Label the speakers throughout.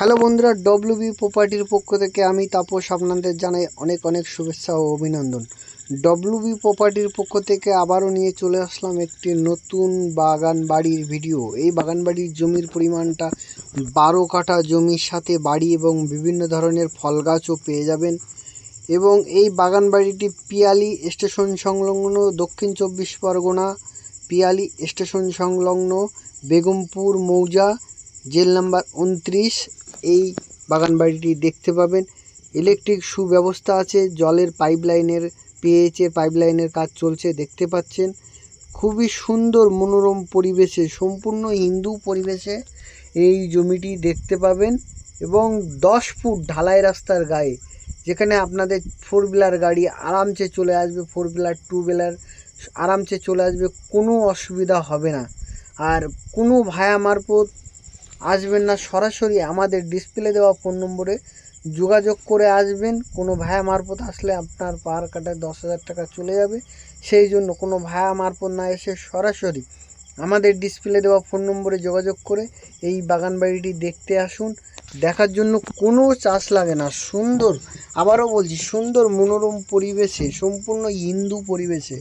Speaker 1: Hello বন্ধুরা WB প্রপার্টির পক্ষ থেকে আমি তাপস আপনাদের জানাই অনেক অনেক শুভেচ্ছা ও অভিনন্দন। ডব্লিউবি প্রপার্টির পক্ষ থেকে আবারও নিয়ে চলে আসলাম একটি নতুন বাগান বাড়ির ভিডিও এই বাগান বাড়ির জমির পরিমাণটা বারো কাঠা জমির সাথে বাড়ি এবং বিভিন্ন ধরনের ফল গাছও পেয়ে যাবেন। এবং এই বাগান বাড়িটি পিয়ালি স্টেশন সংলগ্ন দক্ষিণ চব্বিশ পরগনা, পিয়ালি স্টেশন সংলগ্ন বেগমপুর মৌজা, জেল নাম্বার উনত্রিশ এই বাগান বাড়িটি দেখতে পাবেন। ইলেকট্রিক সুব্যবস্থা আছে, জলের পাইপলাইনের পিএইচের পাইপলাইনের কাজ চলছে, দেখতে পাচ্ছেন। খুবই সুন্দর মনোরম পরিবেশে, সম্পূর্ণ হিন্দু পরিবেশে এই জমিটি দেখতে পাবেন এবং দশ ফুট ঢালাই রাস্তার গায়ে, যেখানে আপনাদের ফোর হুইলার গাড়ি আরামসে চলে আসবে ফোর হুইলার টু হুইলার আরামসে চলে আসবে, কোনো অসুবিধা হবে না। আর কোনো ভায়া মারফত আসবেন না, সরাসরি আমাদের ডিসপ্লে দেওয়া ফোন নম্বরে যোগাযোগ করে আসবেন। কোনো ভায়া মারফত আসলে আপনার পার কাটায় দশ হাজার টাকা চলে যাবে। সেই জন্য কোনো ভায়া মারফত না এসে সরাসরি আমাদের ডিসপ্লে দেওয়া ফোন নম্বরে যোগাযোগ করে এই বাগান বাড়িটি দেখতে আসুন। দেখার জন্য কোনো চাষ লাগে না, সুন্দর। আবারও বলছি, সুন্দর মনোরম পরিবেশে, সম্পূর্ণ হিন্দু পরিবেশে।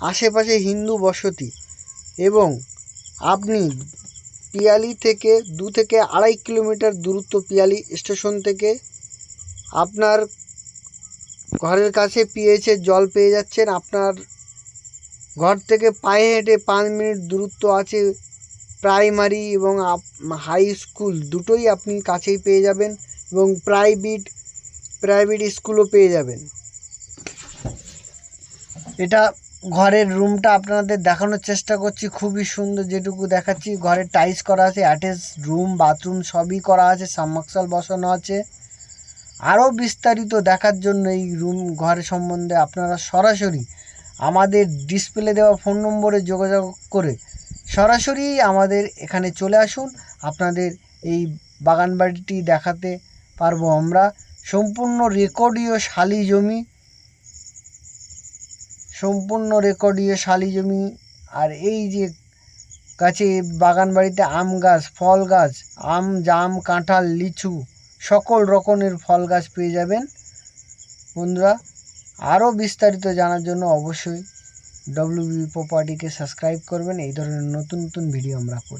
Speaker 1: আশেপাশে হিন্দু বসতি এবং আপনি পিয়ালি থেকে দু থেকে আড়াই কিলোমিটার দূরত্ব পিয়ালি স্টেশন থেকে। আপনার ঘরের কাছে পিএইচের জল পেয়ে যাচ্ছেন। আপনার ঘর থেকে পায়ে হেঁটে পাঁচ মিনিট দূরত্ব আছে প্রাইমারি এবং হাই স্কুল দুটোই আপনি কাছেই পেয়ে যাবেন এবং প্রাইভেট প্রাইভেট স্কুলও পেয়ে যাবেন। এটা ঘরের রুমটা আপনাদের দেখানোর চেষ্টা করছি, খুবই সুন্দর যেটুকু দেখাচ্ছি। ঘরে টাইলস করা আছে অ্যাটাচ রুম বাথরুম সবই করা আছে সাবমার্সাল বসানো আছে। আরও বিস্তারিত দেখার জন্য এই রুম ঘর সম্বন্ধে আপনারা সরাসরি আমাদের ডিসপ্লে দেওয়া ফোন নম্বরে যোগাযোগ করে সরাসরি আমাদের এখানে চলে আসুন। আপনাদের এই বাগান বাড়িটি দেখাতে পারব আমরা। সম্পূর্ণ রেকর্ডীয় শালি জমি। সম্পূর্ণ রেকর্ডীয় শালি জমি। আর এই যে গাছে বাগান বাড়িতে আম গাছ, ফল গাছ, আম, জাম, কাঁঠাল, লিচু, সকল রকমের ফল গাছ পেয়ে যাবেন। বন্ধুরা আরও বিস্তারিত জানার জন্য অবশ্যই ডব্লিউবি প্রপার্টিকে সাবস্ক্রাইব করবেন। এই ধরনের নতুন নতুন ভিডিও আমরা করি।